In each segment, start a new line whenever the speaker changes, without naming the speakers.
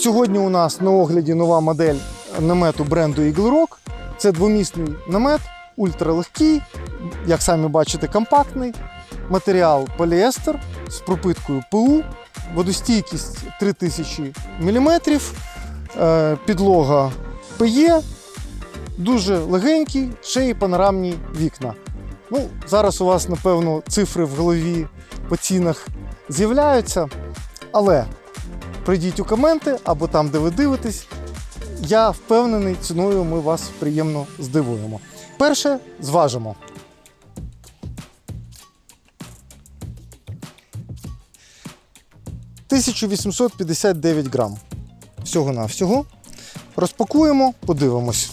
Сьогодні у нас на огляді нова модель намету бренду Eagle Rock. Це двомісний намет, ультралегкий, як самі бачите, компактний. Матеріал поліестер з пропиткою ПУ, водостійкість 3000 мм, е, підлога ПЕ, дуже легенький, ще й панорамні вікна. Ну, зараз у вас, напевно, цифри в голові по цінах з'являються, але прийдіть у коменти або там, де ви дивитесь. Я впевнений, ціною ми вас приємно здивуємо. Перше зважимо. «1859 грам. Всього на всього. Розпакуємо, подивимось.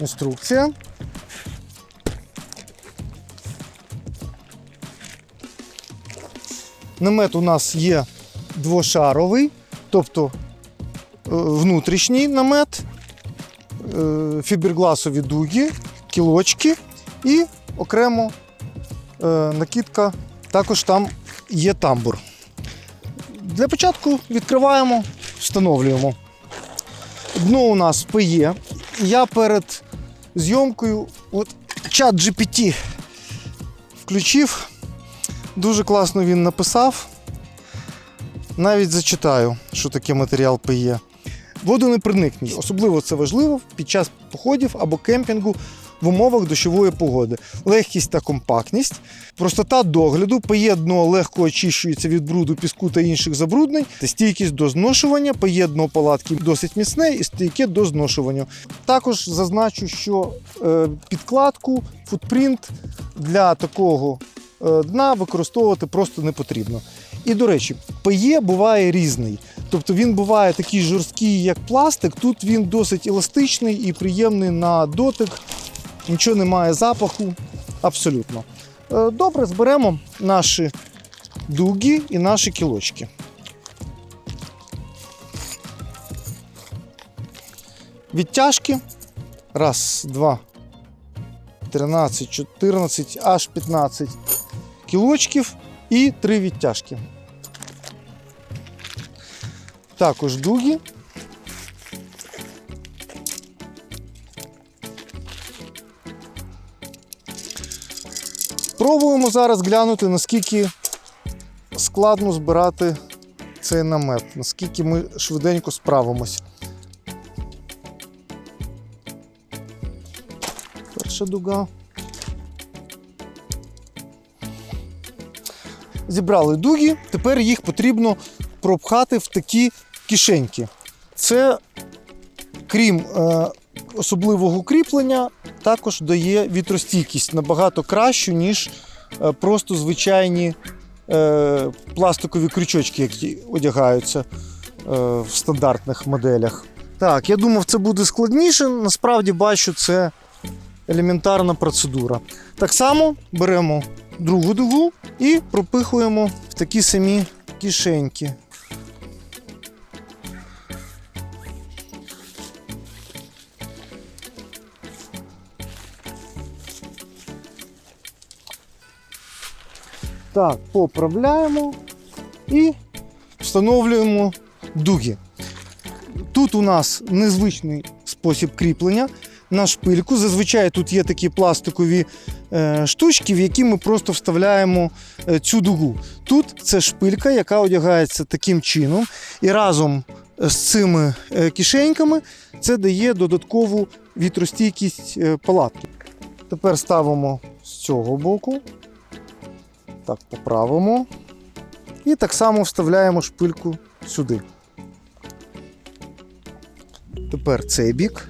Інструкція. Намет у нас є двошаровий, тобто е, внутрішній намет, е, фібергласові дуги, кілочки і окремо е, накидка. Також там є тамбур. Для початку відкриваємо, встановлюємо. Дно у нас ПЕ. Я перед зйомкою от чат GPT включив. Дуже класно він написав. Навіть зачитаю, що таке матеріал ПЕ. Водонепроникність. Особливо це важливо під час походів або кемпінгу в умовах дощової погоди. Легкість та компактність, простота догляду, ПЕ дно легко очищується від бруду, піску та інших забруднень, та стійкість до зношування, ПЕ дно палатки досить міцне і стійке до зношування. Також зазначу, що е, підкладку, футпринт для такого дна використовувати просто не потрібно. І до речі, ПЕ буває різний. Тобто він буває такий жорсткий, як пластик. Тут він досить еластичний і приємний на дотик. Нічого немає запаху. Абсолютно. Е, Добре, зберемо наші дуги і наші кілочки. Відтяжки. Раз, два, 13, 14, аж 15 кілочків і три відтяжки. Також дуги. Пробуємо зараз глянути, наскільки складно збирати цей намет, наскільки ми швиденько справимось. Перша дуга. Зібрали дуги, тепер їх потрібно пропхати в такі кишеньки. Це, крім е, особливого кріплення, також дає вітростійкість набагато кращу, ніж е, просто звичайні е, пластикові крючочки, які одягаються е, в стандартних моделях. Так, я думав, це буде складніше. Насправді бачу, це елементарна процедура. Так само беремо другу дугу і пропихуємо в такі самі кишеньки. Так, поправляємо і встановлюємо дуги. Тут у нас незвичний спосіб кріплення на шпильку. Зазвичай тут є такі пластикові е, штучки, в які ми просто вставляємо е, цю дугу. Тут це шпилька, яка одягається таким чином, і разом з цими е, кишеньками це дає додаткову вітростійкість е, палатки. Тепер ставимо з цього боку. Так, поправимо. І так само вставляємо шпильку сюди. Тепер цей бік.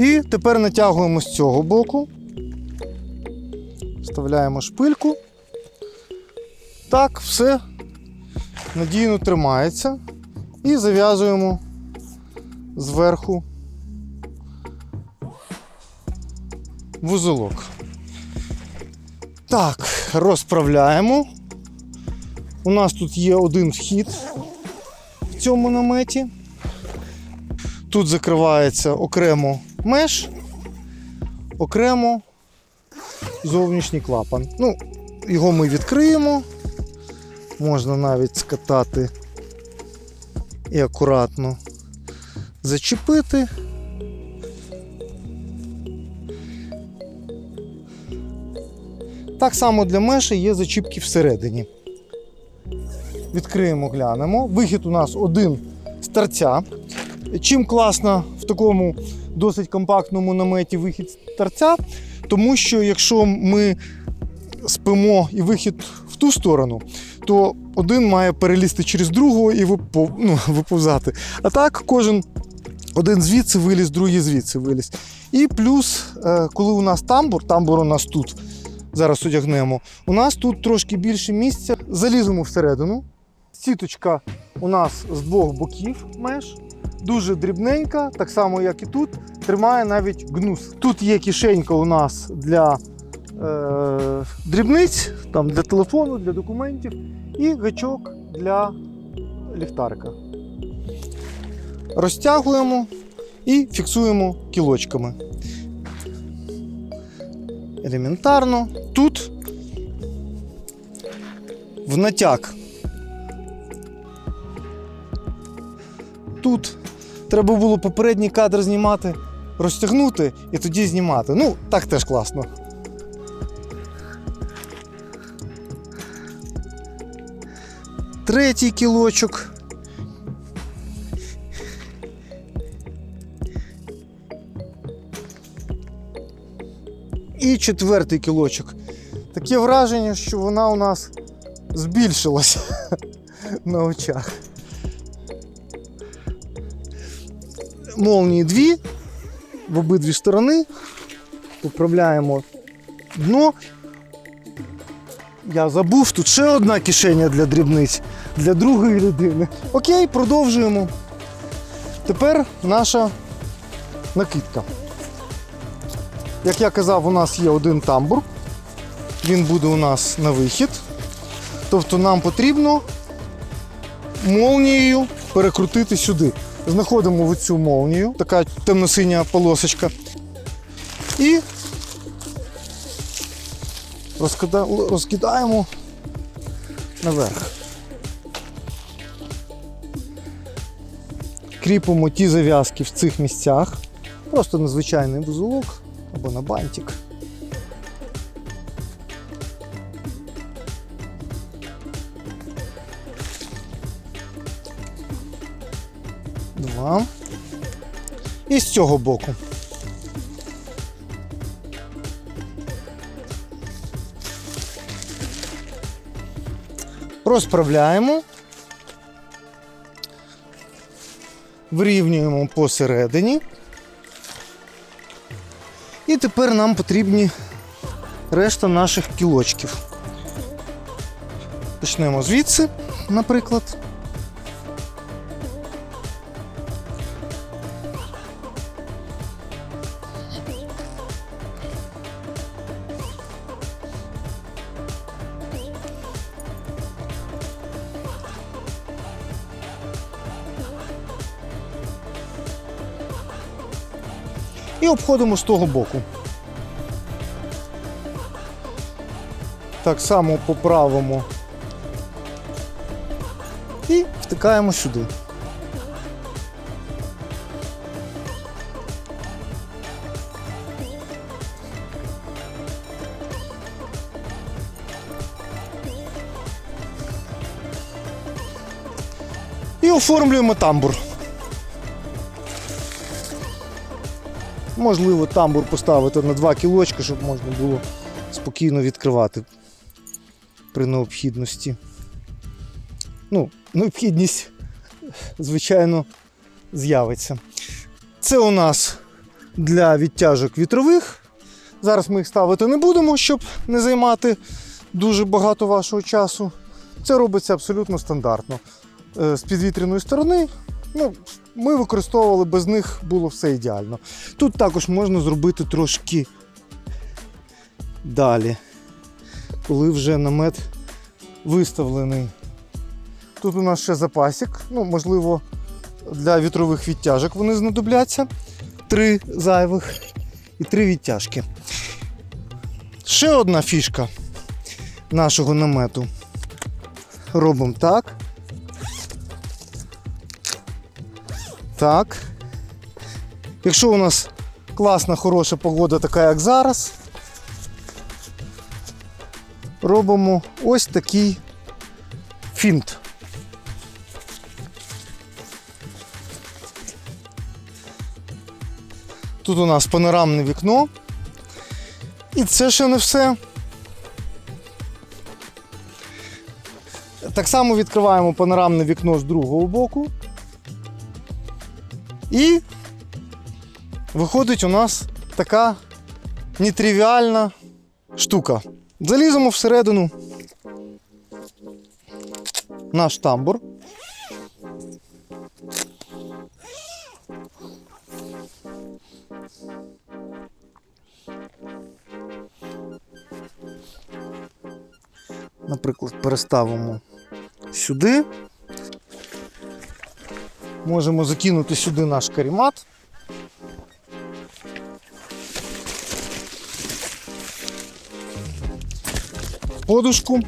І тепер натягуємо з цього боку. Вставляємо шпильку. Так, все надійно тримається. І зав'язуємо зверху вузолок. Так, розправляємо. У нас тут є один вхід в цьому наметі. Тут закривається окремо меш, окремо зовнішній клапан. Ну, його ми відкриємо. Можна навіть скатати і акуратно зачепити. Так само для меші є зачіпки всередині. Відкриємо, глянемо. Вихід у нас один з торця. Чим класно в такому досить компактному наметі вихід з торця, тому що якщо ми спимо і вихід в ту сторону, то один має перелізти через другого і випов... ну, виповзати. А так кожен один звідси виліз, другий звідси виліз. І плюс, е, коли у нас тамбур, тамбур у нас тут, зараз одягнемо, у нас тут трошки більше місця. Заліземо всередину. Сіточка у нас з двох боків меж. Дуже дрібненька, так само, як і тут, тримає навіть гнус. Тут є кишенька у нас для е, дрібниць, там, для телефону, для документів, і гачок для ліхтарика. Розтягуємо і фіксуємо кілочками. Елементарно. Тут в натяг. Тут треба було попередній кадр знімати, розтягнути і тоді знімати. Ну, так теж класно. Третій кілочок. І четвертий кілочок. Таке враження, що вона у нас збільшилася на очах. Молнії дві в обидві сторони. Поправляємо дно. Я забув, тут ще одна кишеня для дрібниць для другої людини. Окей, продовжуємо. Тепер наша накидка. Як я казав, у нас є один тамбур. Він буде у нас на вихід. Тобто нам потрібно молнією перекрутити сюди. Знаходимо в цю молнію, така темно-синя полосочка. І розкидаємо наверх. Кріпимо ті зав'язки в цих місцях. Просто на звичайний вузолок або на бантик. Два. І з цього боку. Розправляємо. Вирівнюємо посередині. І тепер нам потрібні решта наших кілочків. Почнемо звідси, наприклад. І обходимо з того боку. Так само поправимо. І перемикаємо сюди. І оформлюємо тамбур. Можливо, тамбур поставити на 2 кілочки, щоб можна було спокійно відкривати при необхідності. Ну, необхідність, звичайно, з'явиться. Це у нас для відтяжок вітрових. Зараз ми їх ставити не будемо, щоб не займати дуже багато вашого часу. Це робиться абсолютно стандартно. Е, З підвітряної сторони ну, ми використовували без них було все ідеально. Тут також можна зробити трошки далі, коли вже намет виставлений. Тут у нас ще запасик, ну, можливо, для вітрових відтяжок вони знадобляться. Три зайвих і три відтяжки. Ще одна фішка нашого намету. Робимо так. Так. Якщо у нас класна, хороша погода, така як зараз, робимо ось такий фінт. Тут у нас панорамне вікно. І це ще не все. Так само відкриваємо панорамне вікно з другого боку. І виходить у нас така нетривіальна штука. Заліземо всередину наш тамбур. Наприклад, переставимо сюди. Можемо закинути сюди наш карімат. Подушку.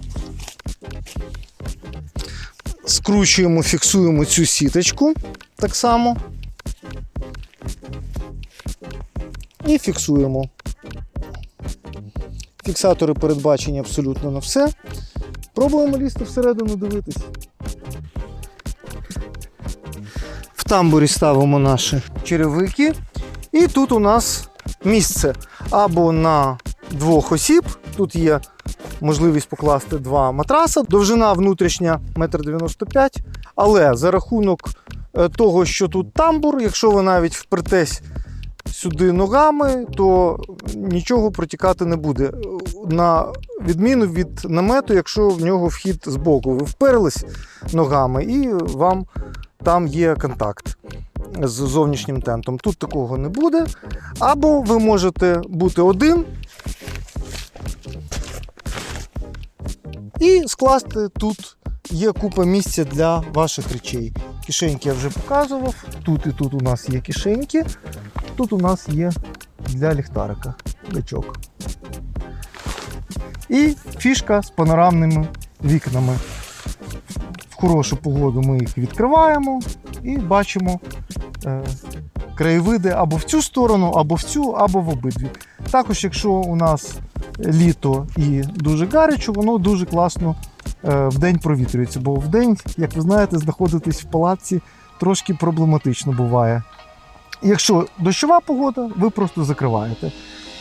Скручуємо, фіксуємо цю сіточку так само. І фіксуємо. Фіксатори передбачені абсолютно на все. Пробуємо лізти всередину дивитись. Тамбурі ставимо наші черевики. І тут у нас місце або на двох осіб. Тут є можливість покласти два матраса. Довжина внутрішня 1,95 м. Але за рахунок е, того, що тут тамбур, якщо ви навіть впретесь сюди ногами, то нічого протікати не буде. На відміну від намету, якщо в нього вхід з боку. Ви вперлись ногами і вам там є контакт з зовнішнім тентом. Тут такого не буде. Або ви можете бути один і скласти тут. Є купа місця для ваших речей. Кишеньки я вже показував. Тут і тут у нас є кишеньки. Тут у нас є для ліхтарика личок. І фішка з панорамними вікнами. Хорошу погоду ми їх відкриваємо і бачимо е, краєвиди або в цю сторону, або в цю, або в обидві. Також, якщо у нас літо і дуже гаряче, воно дуже класно е, в день провітрюється, бо в день, як ви знаєте, знаходитись в палатці трошки проблематично буває. Якщо дощова погода, ви просто закриваєте.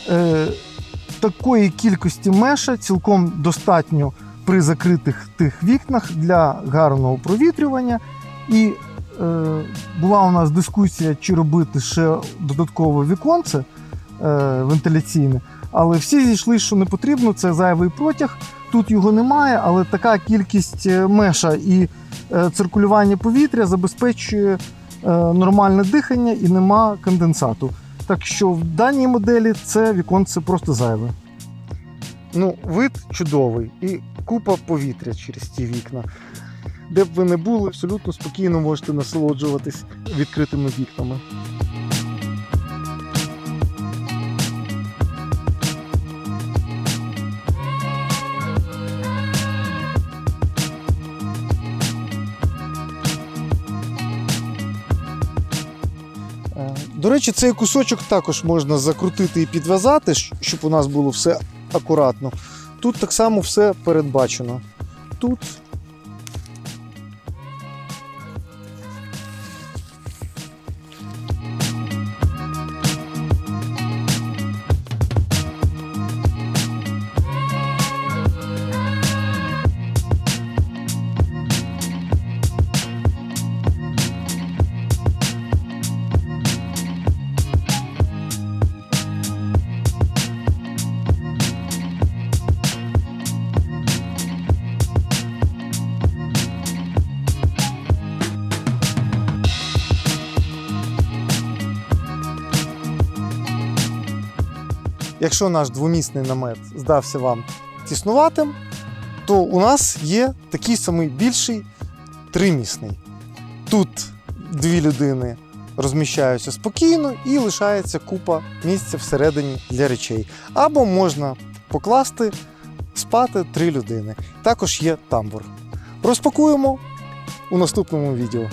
Е, такої кількості меша цілком достатньо при закритих тих вікнах для гарного провітрювання. І е, була у нас дискусія, чи робити ще додаткове віконце е, вентиляційне, але всі зійшли, що не потрібно, це зайвий протяг. Тут його немає, але така кількість е, меша і е, циркулювання повітря забезпечує е, нормальне дихання і нема конденсату. Так що в даній моделі це віконце просто зайве. Ну, вид чудовий і купа повітря через ті вікна. Де б ви не були, абсолютно спокійно можете насолоджуватись відкритими вікнами. Е, до речі, цей кусочок також можна закрутити і підв'язати, щоб у нас було все акуратно. Тут так само все передбачено. Тут. Якщо наш двомісний намет здався вам тіснуватим, то у нас є такий самий більший тримісний. Тут дві людини розміщаються спокійно і лишається купа місця всередині для речей. Або можна покласти спати три людини. Також є тамбур. Розпакуємо у наступному відео.